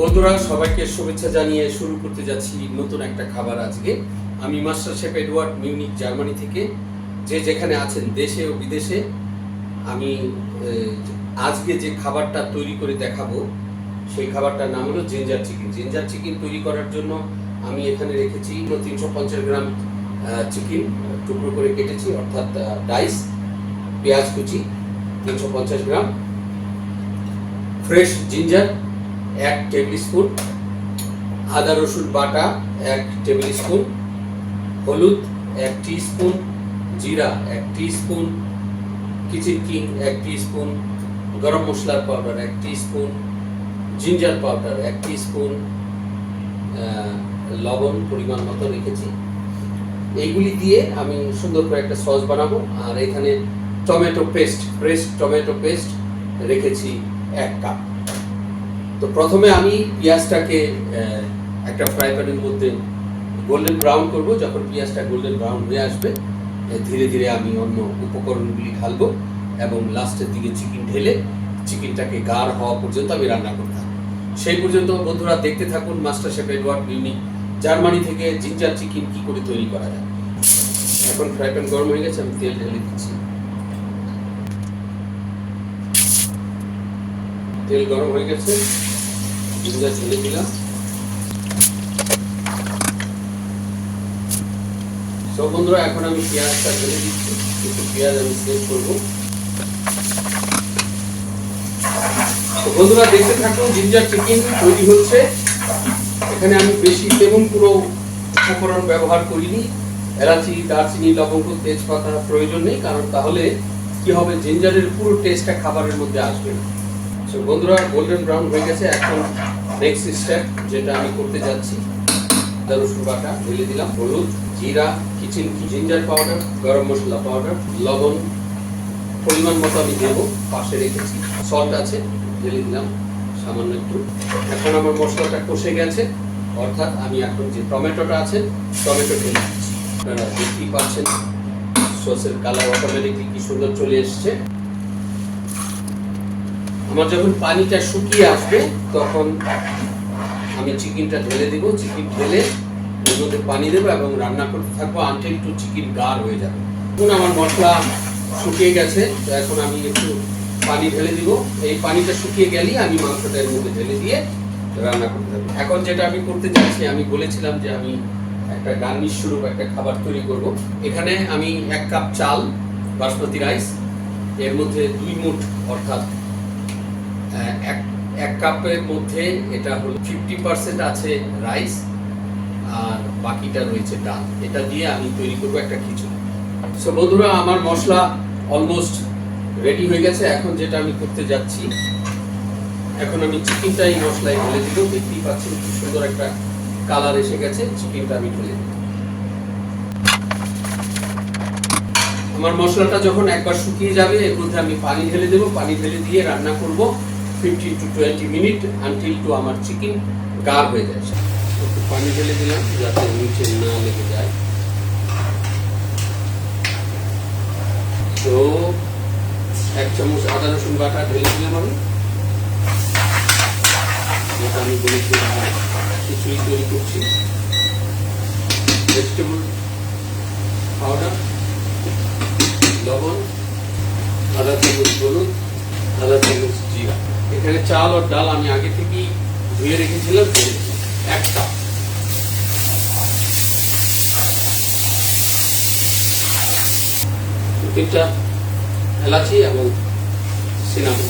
বন্ধুরা, সবাইকে শুভেচ্ছা জানিয়ে শুরু করতে যাচ্ছি নতুন একটা খাবার আজকে। আমি master chef Edward, Munich, Germany থেকে। যে যেখানে আছেন, দেশে ও বিদেশে, আমি আজকে যে খাবারটা তৈরি করে দেখাবো, সেই খাবারটার নাম হলো জিঞ্জার চিকেন। জিঞ্জার চিকেন তৈরি করার জন্য আমি এখানে রেখেছি তিনশো পঞ্চাশ গ্রাম চিকেন, টুকরো করে কেটেছি, অর্থাৎ ডাইস, পেঁয়াজ কুচি, তিনশো পঞ্চাশ গ্রাম। ফ্রেশ জিঞ্জার এক টেবিল স্পুন আদা রসুন বাটা এক টেবিল স্পুন হলুদ এক স্পুন জিরা এক স্পুন কিচেন কিং এক স্পুন গরম মশলার পাউডার এক স্পুন জিঞ্জার পাউডার এক স্পুন লবণ পরিমাণ মতো রেখেছি। এইগুলি দিয়ে আমি সুন্দর করে একটা সস বানাবো, আর এখানে tomato paste fresh tomato paste রেখেছি এক কাপ তো প্রথমে আমি পেঁয়াজটাকে একটা ফ্রাই প্যানের মধ্যে গোল্ডেন ব্রাউন করব। যখন পেঁয়াজটা গোল্ডেন ব্রাউন হয়ে আসবে ধীরে ধীরে আমি অন্য উপকরণগুলি ঢালবো এবং লাস্টের দিকে চিকেন ঢেলে চিকেনটাকে গাঢ় হওয়া পর্যন্ত আমি রান্না করতে থাকব সেই পর্যন্ত বন্ধুরা দেখতে থাকুন master chef Edward Munich Germany থেকে জিঞ্জার চিকেন কি করে তৈরি করা যায়। এখন ফ্রাই প্যান গরম হয়ে গেছে, আমি তেল ঢেলে দিচ্ছি। তেল গরম হয়ে গেছে। জিঞ্জার ঢেলে দিলাম। সব বন্ধুরা, এখন আমি পেঁয়াজটা ঢেলে দিচ্ছি। একটু পেঁয়াজ আমি সেভ করব। বন্ধুরা, দেখতে থাকুন, জিঞ্জার চিকেন তৈরি হচ্ছে। এখানে আমি বেশি তেমন পুরো উপকরণ ব্যবহার করিনি। এলাচি, দারচিনি, লবঙ্গ, তেজপাতা প্রয়োজন নেই, কারণ তাহলে কি হবে? জিঞ্জারের পুরো টেস্টটা খাবারের মধ্যে আসবে না। So, বন্ধুরা গোল্ডেন ব্রাউন হয়ে গেছে। এখন নেক্সট স্টেপ যেটা আমি করতে যাচ্ছি আদা রসুন বাটা ঢেলে দিলাম হলুদ জিরা কিচেন জিঞ্জার পাউডার গরম মশলা পাউডার লবণ পরিমাণ মতো আমি দেবো পাশে রেখেছি। সল্ট আছে ঢেলে দিলাম সামান্য একটু। এখন আমার মশলাটা কষে গেছে। অর্থাৎ আমি এখন যে টমেটোটা আছে টমেটো ঢেলে দিচ্ছি। আপনারা দেখতেই পাচ্ছেন সসের কালার অটোমেটিকলি কি সুন্দর চলে এসছে। আমার যখন পানিটা শুকিয়ে আসবে, তখন আমি চিকেনটা ঢেলে দেবো। চিকেন ঢেলে এর মধ্যে পানি দেবো এবং রান্না করতে থাকব আনটিল টু চিকেন গাঢ় হয়ে যাবে। এখন আমার মশলা শুকিয়ে গেছে, তো এখন আমি একটু পানি ঢেলে দিব। এই পানিটা শুকিয়ে গেলেই আমি মাংসটা এর মধ্যে ঢেলে দিয়ে রান্না করতে থাকব। এখন যেটা আমি করতে চাইছি আমি বলেছিলাম যে আমি একটা গার্নিশ স্বরূপ একটা খাবার তৈরি করব। এখানে আমি এক কাপ চাল, বাসমতি রাইস এর মধ্যে দুই মুঠ, অর্থাৎ এক এক কাপের মধ্যে এটা হলো ফিফটি পার্সেন্ট আছে রাইস আর বাকিটা রয়েছে ডাল। এটা দিয়ে আমি তৈরি করব একটা খিচুড়ি। সো বন্ধুরা, আমার মশলা অলমোস্ট রেডি হয়ে গেছে। এখন যেটা আমি করতে যাচ্ছি, এখন আমি চিকেনটা এই মশলায় ঢেলে দিব। দেখতেই পাচ্ছেন কি সুন্দর একটা কালার এসে গেছে। চিকেনটা আমি ঢেলে দিব। আমার মশলাটা যখন একবার শুকিয়ে যাবে, এর মধ্যে আমি পানি ঢেলে দেবো। পানি ঢেলে দিয়ে রান্না করব। Fifteen to twenty minute until to আমার চিকেন গাঢ় হয়ে যায়। একটু পানি ঢেলে দিলাম, যাতে নিচে না লেগে যায়। তো এক চামচ আদা রসুন বাটা ঢেলে দিলাম আমি। যেটা আমি বলেছিলাম খিচুড়ি তৈরি করছি। ভেজিটেবল পাউডার লবণ আধা চামচ হলুদ আধা চামচ এখানে চাল আর ডাল আমি আগে থেকেই ধুয়ে রেখেছিলাম। এক তিনটা এলাচি এবং সিনামন।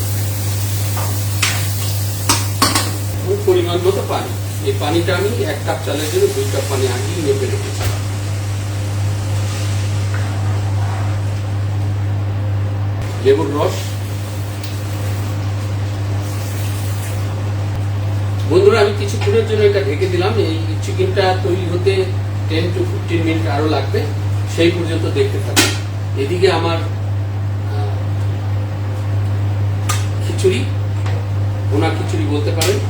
পরিমাণ মতো পানি। এই পানিটা আমি এক কাপ চালের জন্য দুই কাপ পানি আগেই মেপে রেখেছি। লেবুর রস বন্ধুরা, আমি কিছুক্ষণের জন্য এটা ঢেকে দিলাম। এই চিকেনটা তৈরি হতে টেন টু ফিফটিন মিনিট আরও লাগবে। সেই পর্যন্ত দেখতে থাকবে এদিকে আমার খিচুড়ি ওনা খিচুড়ি বলতে পারেন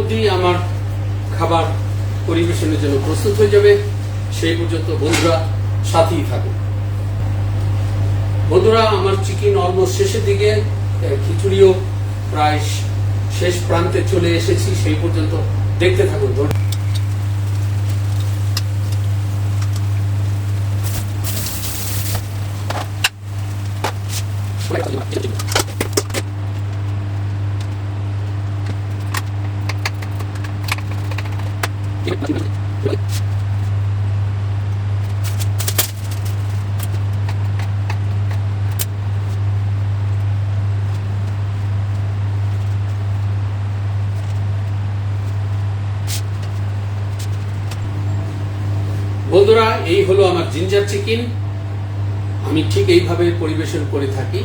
অবধি আমার খাবার পরিবেশনের জন্য প্রস্তুত হয়ে যাবে। সেই পর্যন্ত বন্ধুরা সাথেই থাকুন। বন্ধুরা, আমার চিকেন অলমোস্ট শেষের দিকে খিচুড়িও প্রায় শেষ প্রান্তে চলে এসেছি, সেই পর্যন্ত দেখতে থাকুন। বন্ধুরা, এই হলো আমার জিঞ্জার চিকেন। আমি ঠিক এইভাবে পরিবেশন করে থাকি।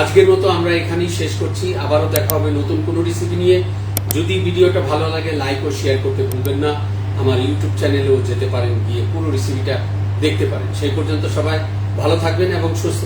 আজকের মতো আমরা এখানেই শেষ করছি। আবারও দেখা হবে নতুন কোনো রেসিপি নিয়ে। যদি ভিডিওটা ভালো লাগে লাইক ও শেয়ার করতে ভুলবেন না। আমার ইউটিউব চ্যানেলেও যেতে পারেন, গিয়ে পুরো রেসিপিটা দেখতে পারেন। সেই পর্যন্ত সবাই ভালো থাকবেন এবং সুস্থ